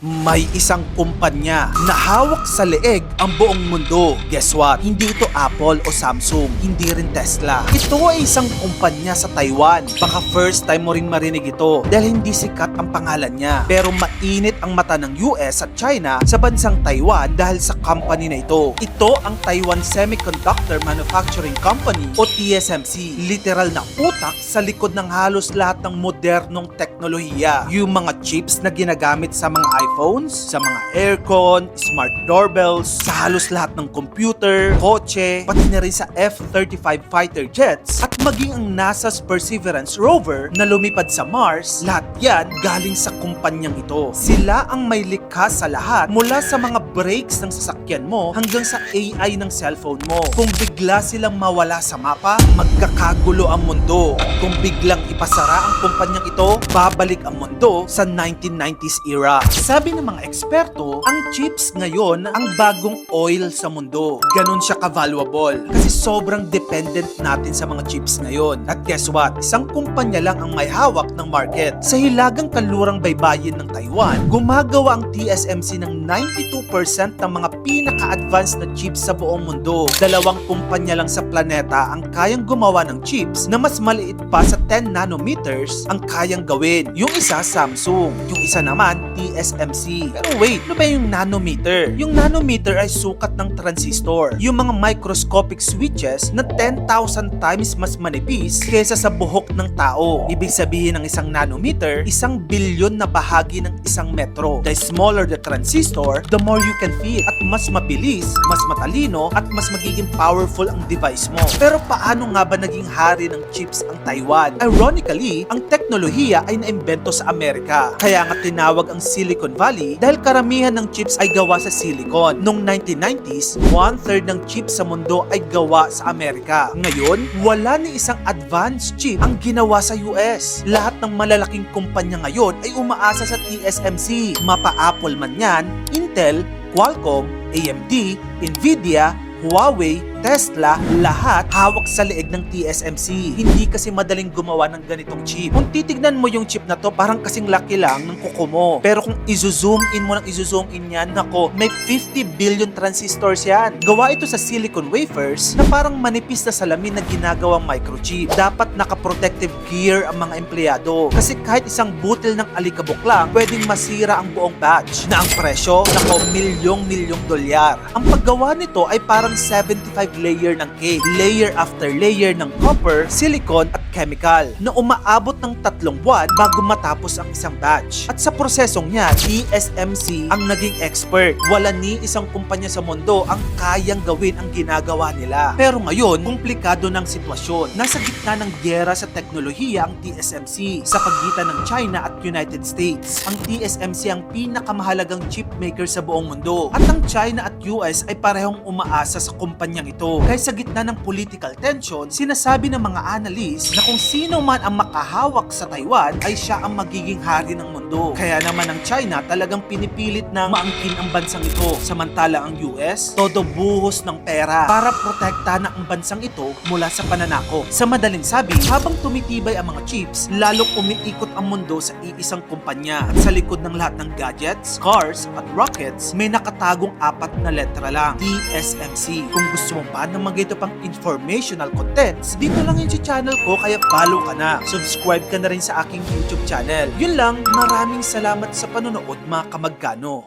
May isang kumpanya na hawak sa leeg ang buong mundo. Guess what? Hindi ito Apple o Samsung, hindi rin Tesla. Ito ay isang kumpanya sa Taiwan. Baka first time mo rin marinig ito dahil hindi sikat ang pangalan niya. Pero mainit ang mata ng US at China sa bansang Taiwan dahil sa company na ito. Ito ang Taiwan Semiconductor Manufacturing Company o TSMC. Literal na utak sa likod ng halos lahat ng modernong teknolohiya. Yung mga chips na ginagamit sa mga iPhones, sa mga aircon, smart doorbells, sa halos lahat ng computer, kotse, pati na rin sa F-35 fighter jets at maging ang NASA's Perseverance rover na lumipad sa Mars, lahat yan galing sa kumpanyang ito. Sila ang may likha sa lahat mula sa mga brakes ng sasakyan mo hanggang sa AI ng cellphone mo. Kung bigla silang mawala sa mapa, magkakagulo ang mundo. Kung biglang ipasara ang kumpanyang ito, babalik ang mundo sa 1990s era. Sabi ng mga eksperto, ang chips ngayon ang bagong oil sa mundo. Ganon siya ka-valuable kasi sobrang dependent natin sa mga chips ngayon. At guess what? Isang kumpanya lang ang may hawak ng market. Sa hilagang kanlurang baybayin ng Taiwan, gumagawa ang TSMC ng 92% ng mga pinaka-advanced na chips sa buong mundo. Dalawang kumpanya lang sa planeta ang kayang gumawa ng chips na mas maliit pa sa 10 nanometers ang kayang gawin. Yung isa Samsung, yung isa naman TSMC. Pero wait, ano ba yung nanometer? Yung nanometer ay sukat ng transistor. Yung mga microscopic switches na 10,000 times mas manipis kaysa sa buhok ng tao. Ibig sabihin ng isang nanometer, isang bilyon na bahagi ng isang metro. The smaller the transistor, the more you can fit. At mas mabilis, mas matalino, at mas magiging powerful ang device mo. Pero paano nga ba naging hari ng chips ang Taiwan? Ironically, ang teknolohiya ay naimbento sa Amerika. Kaya nga tinawag ang Silicon Valley dahil karamihan ng chips ay gawa sa silicon. Noong 1990s, one-third ng chips sa mundo ay gawa sa Amerika. Ngayon, wala ni isang advanced chip ang ginawa sa US. Lahat ng malalaking kumpanya ngayon ay umaasa sa TSMC. Mapa Apple man yan, Intel, Qualcomm, AMD, Nvidia, Huawei, Tesla, lahat hawak sa leeg ng TSMC. Hindi kasi madaling gumawa ng ganitong chip. Kung titignan mo yung chip na to, parang kasing laki lang ng kuko mo. Pero kung izo-zoom in mo ng izo-zoom in yan, nako, may 50 billion transistors yan. Gawa ito sa silicon wafers na parang manipis na salamin na ginagawang microchip. Dapat naka-protective gear ang mga empleyado. Kasi kahit isang butil ng alikabok lang, pwedeng masira ang buong batch. Na ang presyo, nako, milyong-milyong dolyar. Ang paggawa nito ay parang 75 layer ng cake. Layer after layer ng copper, silicon at chemical na umaabot ng tatlong buwan bago matapos ang isang batch. At sa prosesong niya, TSMC ang naging expert. Wala ni isang kumpanya sa mundo ang kayang gawin ang ginagawa nila. Pero ngayon, komplikado ng sitwasyon. Nasa gitna ng gyera sa teknolohiya ang TSMC sa pagitan ng China at United States. Ang TSMC ang pinakamahalagang chip maker sa buong mundo. At ang China at US ay parehong umaasa sa kumpanyang ito. Kaya sa gitna ng political tension, sinasabi ng mga analyst na kung sino man ang makahawak sa Taiwan ay siya ang magiging hari ng mundo. Kaya naman ang China talagang pinipilit na maangkin ang bansang ito. Samantala ang US, todo buhos ng pera para protektahan ang bansang ito mula sa pananakop. Sa madaling sabi, habang tumitibay ang mga chips, lalong umiikot ang mundo sa iisang kumpanya. At sa likod ng lahat ng gadgets, cars, at rockets, may nakatagong apat na letra lang, TSMC. Kung gusto mo pa ng mga ito pang informational contents, dito lang yun sa channel ko kaya follow ka na. Subscribe ka na rin sa aking YouTube channel. Yun lang, maraming salamat sa panonood mga kamagkano.